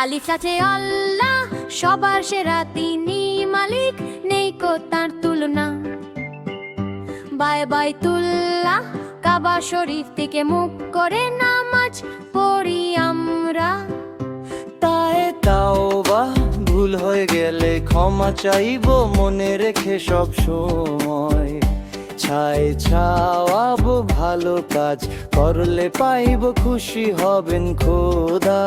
আলিফ আছে আল্লাহ, সবার সেরা তিনি মালিক, নেই কো তার তুলনা। বাই বাই তুল্লাহ, কাবা শরীফ থেকে মুখ করে নামাজ পড়ি আমরা। তাই তাওবা, ভুল হয়ে গেলে ক্ষমা চাইব, মনে রেখে সব সময়। ছায় ছাওয়াবো, ভালো কাজ করলে পাইব, খুশি হবেন খোদা।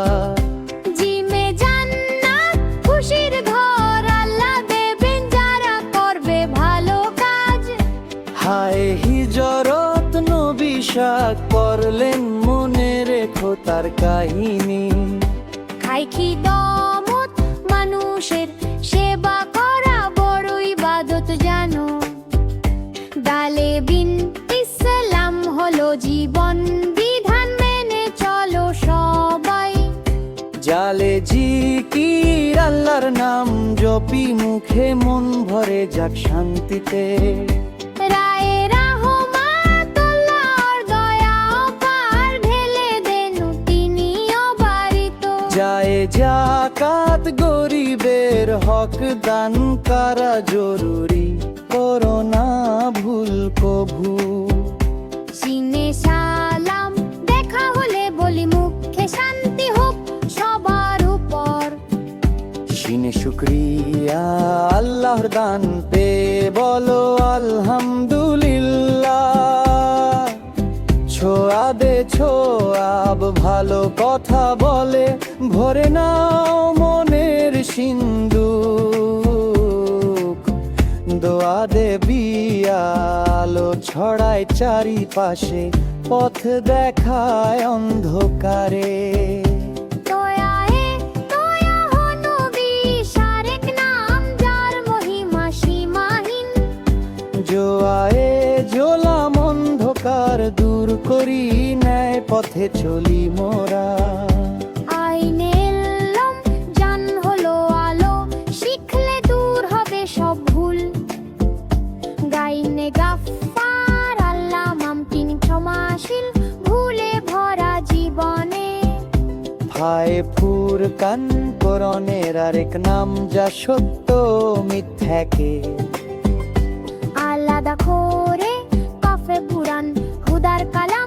নবী শাক পড়লেন মনে রেখো তার কাহিনী। খাই কি দমত মানুষের সেবা করা বড় ইবাদত জানো। ডালে বিন ইসলাম হলো জীবন বিধান মেনে চলো সবাই। জালে জিকির আল্লাহর নাম জপি মুখে মন ভরে যাক শান্তিতে। জাকাত গরিবের হক দান করা জরুরি। করোনা ভুল কভু। সিনে সালাম দেখা হলে বলি মুখে শান্তি হোক সবার উপর। সিনে শুক্রিয়া আল্লাহর দান পে বলো আলহামদুলিল্লাহ ভালো কথা বলে ভরে নাও মনের সিন্ধু দোয়া দে বিয়ালো ছড়ায় চারিপাশে পথ দেখায় অন্ধকারে। দয়া ভরা জীবনে। ভাই ফুর কান করণের আরেক নাম যা সত্য মিথ্যাকে। আলাদা করে কফে পুরান হুদার কালাম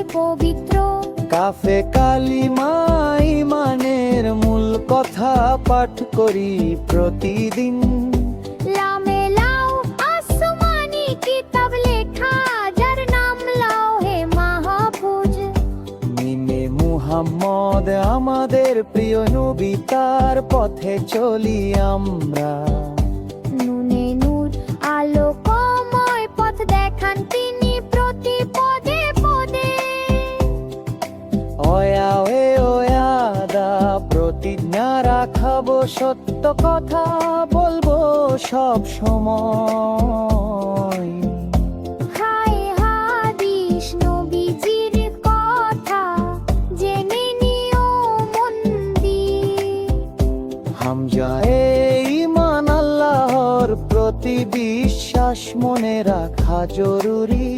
হয় পবিত্র। কাফে কালিমা ইমানের মূল কথা পাঠ করি প্রতিদিন। লামে লাও আসমানি কিতাব লেখা যার নাম লাও হে মাহফুজ। মিমে মুহাম্মদ আমাদের প্রিয় নবী তার পথে চলি আমরা। রাখাবো সত্য কথা বলব সব সময়। হাদিস নবীজির কথা জেনে নিও মন হামজা এই আল্লাহর প্রতি বিশ্বাস মনে রাখা জরুরি।